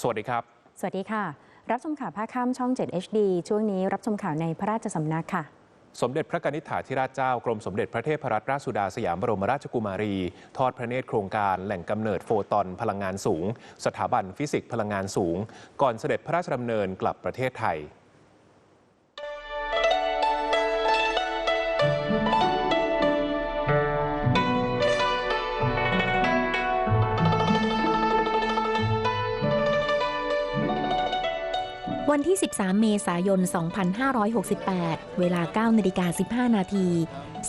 สวัสดีครับ สวัสดีค่ะ รับชมข่าวภาคค่ำช่อง 7 HD ช่วงนี้รับชมข่าวในพระราชสำนักค่ะ สมเด็จพระกนิษฐาธิราชเจ้ากรมสมเด็จพระเทพรัตนราชสุดาสยามบรมราชกุมารี ทอดพระเนตรโครงการแหล่งกำเนิดโฟตอนพลังงานสูง สถาบันฟิสิกส์พลังงานสูง ก่อนเสด็จพระราชดำเนินกลับประเทศไทย ที่ 13 เมษายน 2568 เวลา 9นาฬิกา15 นาที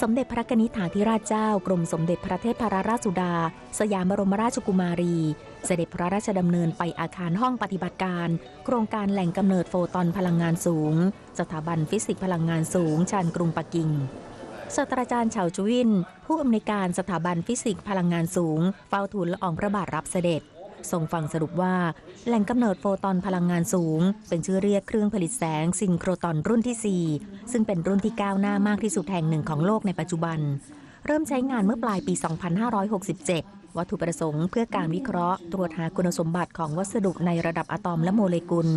สมเด็จพระกนิษฐาธิราชเจ้ากรมสมเด็จพระเทพรราชสุดา สยามบรมราชกุมารี เสด็จพระราชดำเนินไปอาคารห้องปฏิบัติการ โครงการแหล่งกำเนิดโฟตอนพลังงานสูง สถาบันฟิสิกส์พลังงานสูง ชานกรุงปักกิ่งศาสตราจารย์เฉาจุวิน ผู้อำนวยการสถาบันฟิสิกส์พลังงานสูง เฝ้าทูลละอองพระบาทรับเสด็จ ทรงฟังสรุปว่า แหล่งกำเนิดโฟตอนพลังงานสูง เป็นชื่อเรียกเครื่องผลิตแสงซินโครตอนรุ่นที่ 4 ซึ่งเป็นรุ่นที่ก้าวหน้ามากที่สุดแห่งหนึ่งของโลกในปัจจุบัน เริ่มใช้งานเมื่อปลายปี 2567 วัตถุประสงค์เพื่อการวิเคราะห์ ตรวจหาคุณสมบัติของวัสดุในระดับอะตอมและโมเลกุล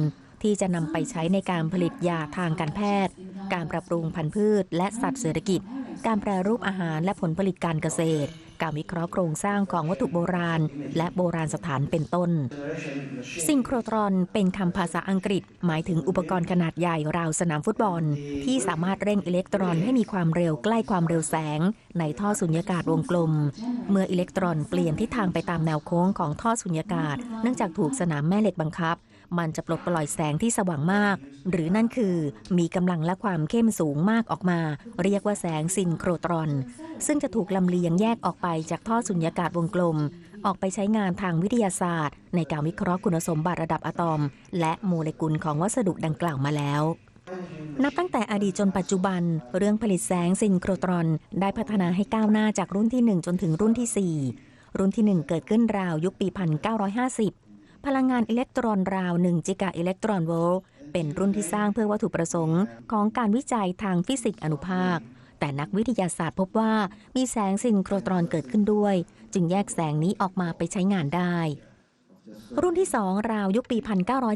ที่จะนำไปใช้ในการผลิตยาทางการแพทย์ การปรับปรุงพันธุ์พืช และสัตว์เศรษฐกิจ การแปรรูปอาหารและผลผลิตการเกษตร การวิเคราะห์โครงสร้างของวัตถุโบราณ และโบราณสถานเป็นต้น ซิงโครตรอนเป็นคำภาษาอังกฤษ หมายถึงอุปกรณ์ขนาดใหญ่ราวสนามฟุตบอล ที่สามารถเร่งอิเล็กตรอนให้มีความเร็วใกล้ความเร็วแสง ในท่อสุญญากาศวงกลม เมื่ออิเล็กตรอนเปลี่ยนทิศทางไปตามแนวโค้งของท่อสุญญากาศ เนื่องจากถูกสนามแม่เหล็กบังคับ มันจะปลดปล่อยแสงที่สว่างมาก หรือนั่นคือมีกำลังและความเข้มสูงมากออกมา เรียกว่าแสงซินโครตรอน ซึ่งจะถูกลำเลียงแยกออกไปจากท่อสุญญากาศวงกลม ออกไปใช้งานทางวิทยาศาสตร์ ในการวิเคราะห์คุณสมบัติระดับอะตอม และโมเลกุลของวัสดุดังกล่าวมาแล้วนับตั้งแต่อดีตจนปัจจุบัน เรื่องผลิตแสงซินโครตรอน ได้พัฒนาให้ก้าวหน้าจากรุ่นที่ 1 จนถึงรุ่นที่ 4 รุ่นที่ 1 เกิดขึ้นราวยุคปี 1950 พลังงานอิเล็กตรอนราว 1 จิกะอิเล็กตรอนโวลต์เป็นรุ่นที่สร้างเพื่อวัตถุประสงค์ของการวิจัยทางฟิสิกส์อนุภาค แต่นักวิทยาศาสตร์พบว่ามีแสงซินโครตรอนเกิดขึ้นด้วย จึงแยกแสงนี้ออกมาไปใช้งานได้ รุ่นที่ 2 ราวยุคปี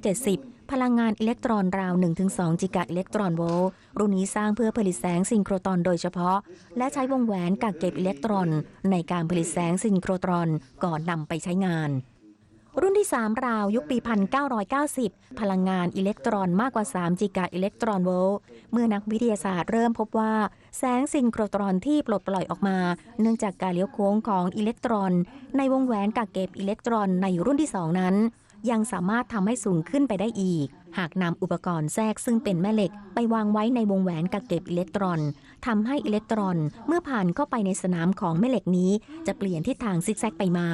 1970 พลังงานอิเล็กตรอนราว 1-2 จิกะอิเล็กตรอนโวลต์รุ่นนี้สร้างเพื่อผลิตแสงซินโครตรอนโดยเฉพาะ และใช้วงแหวนกักเก็บอิเล็กตรอน ในการผลิตแสงซินโครตรอนก่อนนำไปใช้งาน รุ่นที่ 3 ราวยุคปี 1990 พลังงานอิเล็กตรอนมากกว่า 3 จิกะอิเล็กตรอนโวลต์ เมื่อนักวิทยาศาสตร์เริ่มพบว่า แสงซินโครตรอนที่ปลดปล่อยออกมา เนื่องจากการเลี้ยวโค้งของอิเล็กตรอน ในวงแหวนกักเก็บอิเล็กตรอนในรุ่นที่ 2 นั้น ยังสามารถทำให้สูงขึ้นไปได้อีก หากนำอุปกรณ์แทรกซึ่งเป็นแม่เหล็ก ไปวางไว้ในวงแหวนกักเก็บอิเล็กตรอนทำให้อิเล็กตรอนเมื่อผ่านเข้าไปในสนามของแม่เหล็กนี้ จะเปลี่ยนทิศทางซิกแซกไปมา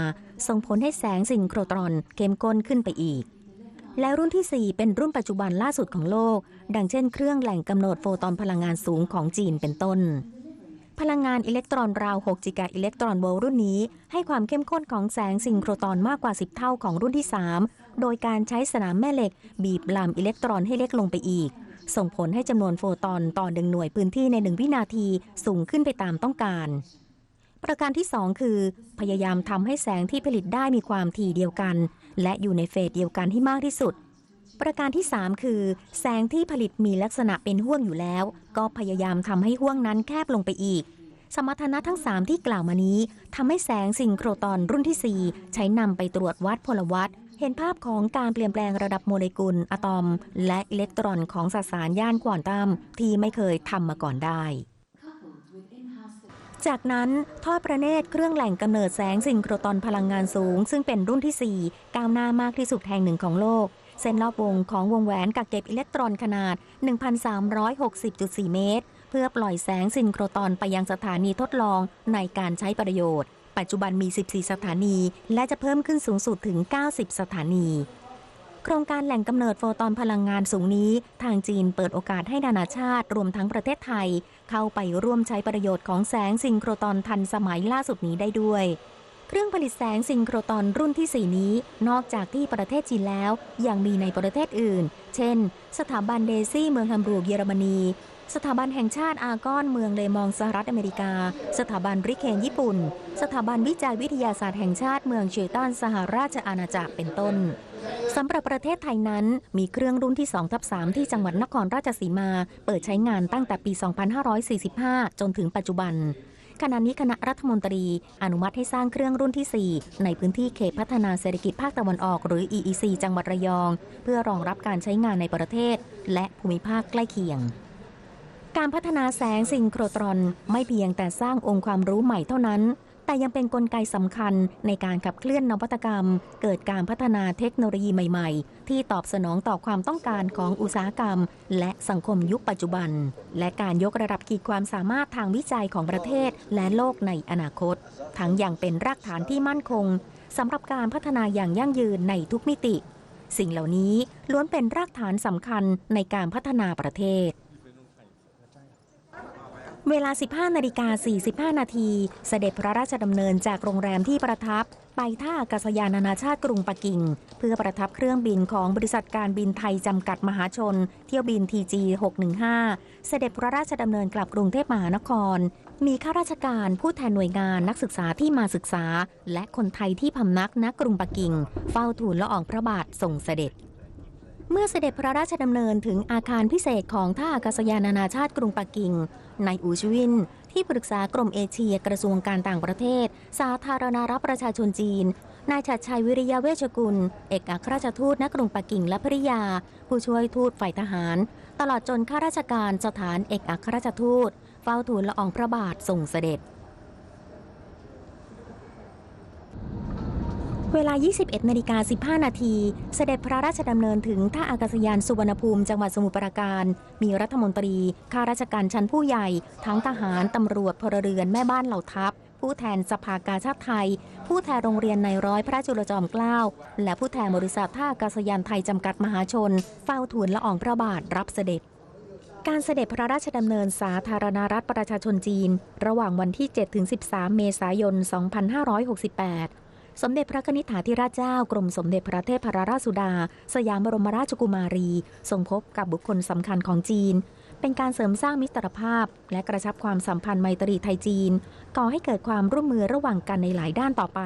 ส่งผลให้แสงซินโครตรอนเข้มข้นขึ้นไปอีก และรุ่นที่ 4 เป็นรุ่นปัจจุบันล่าสุดของโลก ดังเช่น เครื่องแหล่งกำเนิดโฟตอนพลังงานสูงของจีนเป็นต้น พลังงานอิเล็กตรอนราว 6 จิกะอิเล็กตรอนโวลต์รุ่นนี้ ให้ความเข้มข้นของแสงซินโครตอนมากกว่า 10 เท่าของรุ่นที่ 3 โดยการใช้สนามแม่เหล็ก บีบลามอิเล็กตรอนให้เล็กลงไปอีก ส่งผลให้จำนวนโฟตอนต่อหนึ่งหน่วยพื้นที่ในหนึ่งวินาทีสูงขึ้นไปตามต้องการ ประการที่ 2 คือ พยายามทำให้แสงที่ผลิตได้มีความถี่เดียวกัน และอยู่ในเฟสเดียวกันให้มากที่สุด ประการที่ 3 คือ แสงที่ผลิตมีลักษณะเป็นห้วงอยู่แล้ว ก็พยายามทำให้ห้วงนั้นแคบลงไปอีก สมรรถนะทั้ง 3 ที่กล่าวมานี้ทำให้แสงซิงโครตอนรุ่นที่ 4 ใช้นำไปตรวจวัดพลวัตเห็นภาพของการเปลี่ยนแปลงระดับโมเลกุลอะตอม และอิเล็กตรอนของสสารย่านควอนตัมที่ไม่เคยทำมาก่อนได้ จากนั้นทอดประเนตรเครื่องแหล่งกำเนิดแสงซิงโครตอนพลังงานสูง ซึ่งเป็นรุ่นที่ 4 ก้าวหน้ามากที่สุดแห่งหนึ่งของโลก เส้นรอบวงของวงแหวนกักเก็บอิเล็กตรอนขนาด 1,360.4 เมตร เพื่อปล่อยแสงซินโครตอนไปยังสถานีทดลองในการใช้ประโยชน์ ปัจจุบันมี 14 สถานี และจะเพิ่มขึ้นสูงสุดถึง 90 สถานี โครงการแหล่งกำเนิดโฟตอนพลังงานสูงนี้ ทางจีนเปิดโอกาสให้นานาชาติ รวมทั้งประเทศไทย เข้าไปร่วมใช้ประโยชน์ของแสงซิงโครตอนทันสมัยล่าสุดนี้ได้ด้วย เครื่องผลิตแสงซิงโครตอนรุ่นที่ 4 นี้ นอกจากที่ประเทศจีนแล้ว ยังมีในประเทศอื่น เช่น สถาบันเดซี่เมืองฮัมบูร์กเยอรมนี สถาบันแห่งชาติอากอนเมืองเลมองสหรัฐอเมริกา สถาบันริเคนญี่ปุ่น สถาบันวิจัยวิทยาศาสตร์แห่งชาติเมืองเชตันสหราชอาณาจักรเป็นต้นสำหรับประเทศไทยนั้น มีเครื่องรุ่นที่2ทับ3ที่จังหวัดนครราชสีมา เปิดใช้งานตั้งแต่ปี 2545 จนถึงปัจจุบัน ขณะนี้คณะรัฐมนตรี อนุมัติให้สร้างเครื่องรุ่นที่ 4 ในพื้นที่เขตพัฒนาเศรษฐกิจภาคตะวันออก หรือ EEC จังหวัดระยอง เพื่อรองรับการใช้งานในประเทศ และภูมิภาคใกล้เคียงการพัฒนาแสงซิงโครตรอนไม่เพียงแต่สร้างองค์ความรู้ใหม่เท่านั้น แต่ยังเป็นนกลไกสำคัญในการขับเคลื่อนนวัตกรรม เกิดการพัฒนาเทคโนโลยีใหม่ๆ ที่ตอบสนองต่อความต้องการของอุตสาหกรรม และสังคมยุคปัจจุบัน และการยกระดับขีดความสามารถทางวิจัยของประเทศและโลกในอนาคต ทั้งยังเป็นรากฐานที่มั่นคงสำหรับการพัฒนาอย่างยั่งยืนในทุกมิติ สิ่งเหล่านี้ล้วนเป็นรากฐานสำคัญในการพัฒนาประเทศ เวลา 15 นาฬิกา 45 นาที เสด็จพระราชดำเนินจากโรงแรมที่ประทับ ไปท่าอากาศยานนานาชาติกรุงปักกิ่ง เพื่อประทับเครื่องบินของบริษัทการบินไทยจำกัดมหาชน เที่ยวบิน TG 615 เสด็จพระราชดำเนินกลับกรุงเทพมหานคร มีข้าราชการผู้แทนหน่วยงานนักศึกษาที่มาศึกษา และคนไทยที่พำนักณกรุงปักกิ่ง เฝ้าทูลละอองพระบาทส่งเสด็จ เมื่อเสด็จพระราชดำเนินถึงอาคารพิเศษของท่าอากาศยานานาชาติกรุงปักกิ่งนายอูชวิน ที่ปรึกษากรมเอเชียกระทรวงการต่างประเทศ สาธารณรัฐประชาชนจีน นายชัดชัยวิริยะเวชกุล เอกอัครราชทูตณกรุงปักกิ่งและภริยา ผู้ช่วยทูตฝ่ายทหาร ตลอดจนข้าราชการสถานเอกอัครราชทูต เฝ้าทูลละอองพระบาทส่งเสด็จ เวลา 21นาฬิกา15 นาที เสด็จพระราชดำเนินถึงท่าอากาศยานสุวรรณภูมิ จังหวัดสมุทรปราการ มีรัฐมนตรี ข้าราชการชั้นผู้ใหญ่ ทั้งทหาร ตำรวจ พลเรือน แม่บ้านเหล่าทัพ ผู้แทนสภากาชาติไทย ผู้แทนโรงเรียนในร้อยพระจุลจอมเกล้า และผู้แทนบริษัทท่าอากาศยานไทยจำกัดมหาชน เฝ้าทูลละอองพระบาทรับเสด็จการเสด็จพระราชดำเนินสาธารณรัฐประชาชนจีน ระหว่างวันที่ 7-13 เมษายน 2568 สมเด็จพระนิธิถาธิราชเจ้ากรมสมเด็จพระเทพรราชสุดา สยามบรมราชกุมารีทรงพบกับบุคคลสำคัญของจีน เป็นการเสริมสร้างมิตรภาพ และกระชับความสัมพันธ์ไมตรีไทยจีน ก่อให้เกิดความร่วมมือระหว่างกันในหลายด้านต่อไป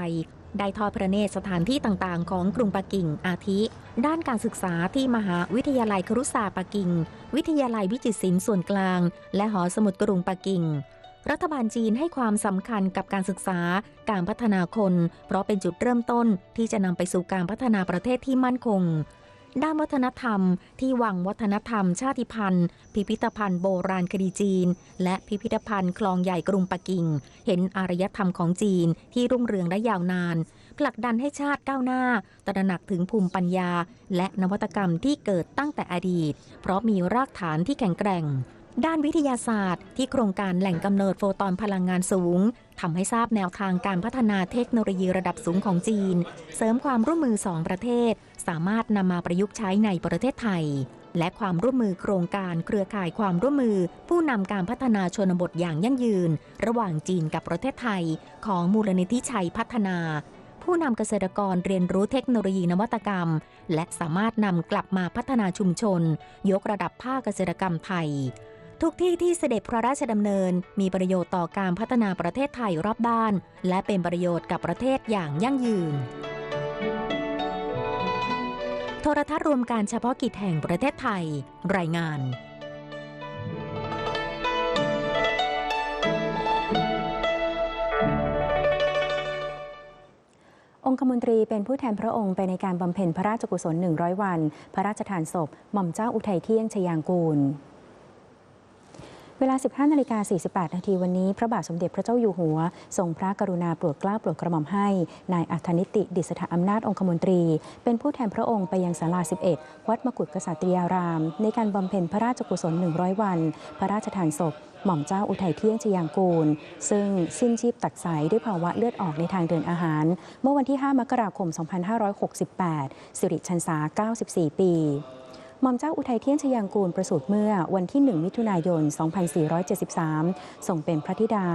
ได้ทอดพระเนตรสถานที่ต่างๆ ของกรุงปักกิ่งอาทิ ด้านการศึกษาที่มหาวิทยาลัยครุศาสตร์ปักกิ่ง วิทยาลัยวิจิตรศิลป์ส่วนกลาง และหอสมุดกรุงปักกิ่ง รัฐบาลจีนให้ความสำคัญกับการศึกษา การพัฒนาคน เพราะเป็นจุดเริ่มต้นที่จะนำไปสู่การพัฒนาประเทศที่มั่นคง ด้านวัฒนธรรม ที่วังวัฒนธรรม ชาติพันธุ์ พิพิธภัณฑ์โบราณคดีจีน และพิพิธภัณฑ์คลองใหญ่กรุงปักกิ่ง เห็นอารยธรรมของจีนที่รุ่งเรืองและยาวนานผลักดันให้ชาติก้าวหน้า ตระหนักถึงภูมิปัญญา และนวัตกรรมที่เกิดตั้งแต่อดีต เพราะมีรากฐานที่แข็งแกร่ง ด้านวิทยาศาสตร์ ที่โครงการแหล่งกำเนิดโฟตอนพลังงานสูงทำให้ทราบแนวทางการพัฒนาเทคโนโลยีระดับสูงของจีน เสริมความร่วมมือสองประเทศ สามารถนำมาประยุกต์ใช้ในประเทศไทย และความร่วมมือโครงการเครือข่ายความร่วมมือ ผู้นำการพัฒนาชนบทอย่างยั่งยืน ระหว่างจีนกับประเทศไทย ของมูลนิธิชัยพัฒนาผู้นำเกษตรกรเรียนรู้เทคโนโลยีนวัตกรรม และสามารถนำกลับมาพัฒนาชุมชน ยกระดับภาคเกษตรกรรมไทย ทุกที่ที่เสด็จพระราชดำเนิน มีประโยชน์ต่อการพัฒนาประเทศไทยรอบด้าน และเป็นประโยชน์กับประเทศอย่างยั่งยืน โทรทัศน์รวมการเฉพาะกิจแห่งประเทศไทย รายงานองคมนตรีเป็นผู้แทนพระองค์ไปในการบำเพ็ญพระราชกุศล 100 วัน พระราชทานศพ หม่อมเจ้าอุทัยเที่ยงชยางกูล เวลา 15นาฬิกา48 นาทีวันนี้ พระบาทสมเด็จพระเจ้าอยู่หัว ทรงพระกรุณาโปรดเกล้าโปรดกระหม่อมให้ นายอัธนิติ ดิษฐาอำนาจองคมนตรี เป็นผู้แทนพระองค์ไปยังศาลา 11 วัดมกุฏกษัตริยาราม ในการบำเพ็ญพระราชกุศล 100 วัน พระราชทานศพ หม่อมเจ้าอุทัยเที่ยงชยางกูล ซึ่งสิ้นชีพตักสายด้วยภาวะเลือดออกในทางเดินอาหาร เมื่อวันที่ 5 มกราคม 2568 สิริชันษา 94 ปี มอมเจ้าอุทัยเทียงชยางกูลประสูติเมื่อวันที่ 1 มิถุนายน 2473 ส่งเป็นพระธิดา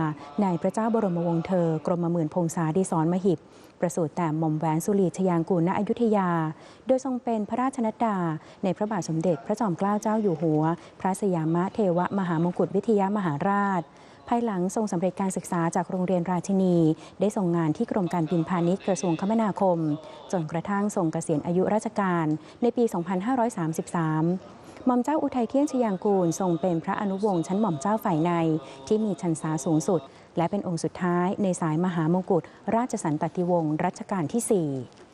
ในพระเจ้าบรมวงศ์เธอ กรมหมื่นพงษาดีสอนมหิบ ประสูติแต่หม่อมแหวนสุรีชยางกูลณอยุธยา โดยทรงเป็นพระราชนัดดา ในพระบาทสมเด็จพระจอมเกล้าเจ้าอยู่หัว พระสยามะเทวมหามงกุฎวิทยามหาราช ภายหลังทรงสำเร็จการศึกษาจากโรงเรียนราชินี ได้ส่งงานที่กรมการบินพาณิชย์กระทรวงคมนาคม จนกระทั่งทรงเกษียณอายุราชการในปี 2533หม่อมเจ้าอุทัยเที่ยงชยางกูลทรงเป็นพระอนุวงศ์ชั้นหม่อมเจ้าฝ่ายใน ที่มีชันษาสูงสุด และเป็นองค์สุดท้ายในสายมหามงกุฎราชสันตติวงศ์รัชกาลที่ 4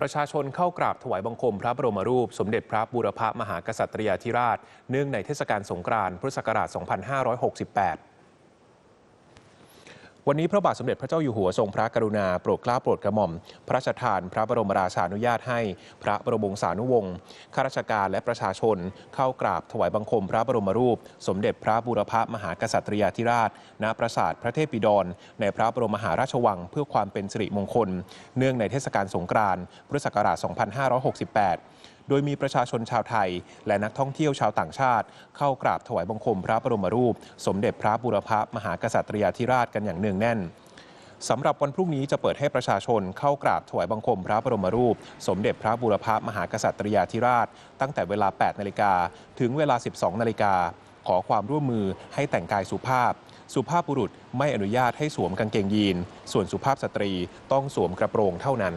ประชาชนเข้ากราบถวายบังคมพระบรมรูป สมเด็จพระบูรพมหากษัตริยาธิราช เนื่องในเทศกาลสงกรานต์พุทธศักราช 2568 วันนี้พระบาทสมเด็จพระเจ้าอยู่หัวทรงพระกรุณาโปรดเกล้าโปรดกระหม่อม พระราชทานพระบรมราชานุญาตให้พระบรมวงศานุวงศ์ข้าราชการและประชาชน เข้ากราบถวายบังคมพระบรมรูป สมเด็จพระบูรพมหากษัตริยาธิราช ณ ปราสาทพระเทพบิดรในพระบรมมหาราชวัง เพื่อความเป็นสิริมงคล เนื่องในเทศกาลสงกรานต์พุทธศักราช 2568 โดยมีประชาชนชาวไทย และนักท่องเที่ยวชาวต่างชาติ เข้ากราบถวายบังคมพระบรมรูป สมเด็จพระบูรพมหากษัตริยาธิราชกันอย่างเนืองแน่นสำหรับวันพรุ่งนี้จะเปิดให้ประชาชนเข้ากราบถวายบังคมพระบรมรูป สมเด็จพระบูรพมหากษัตริยาธิราช ตั้งแต่เวลา 8 นาฬิกาถึงเวลา 12 นาฬิกา ขอความร่วมมือให้แต่งกายสุภาพ สุภาพบุรุษไม่อนุญาตให้สวมกางเกงยีน ส่วนสุภาพสตรีต้องสวมกระโปรงเท่านั้น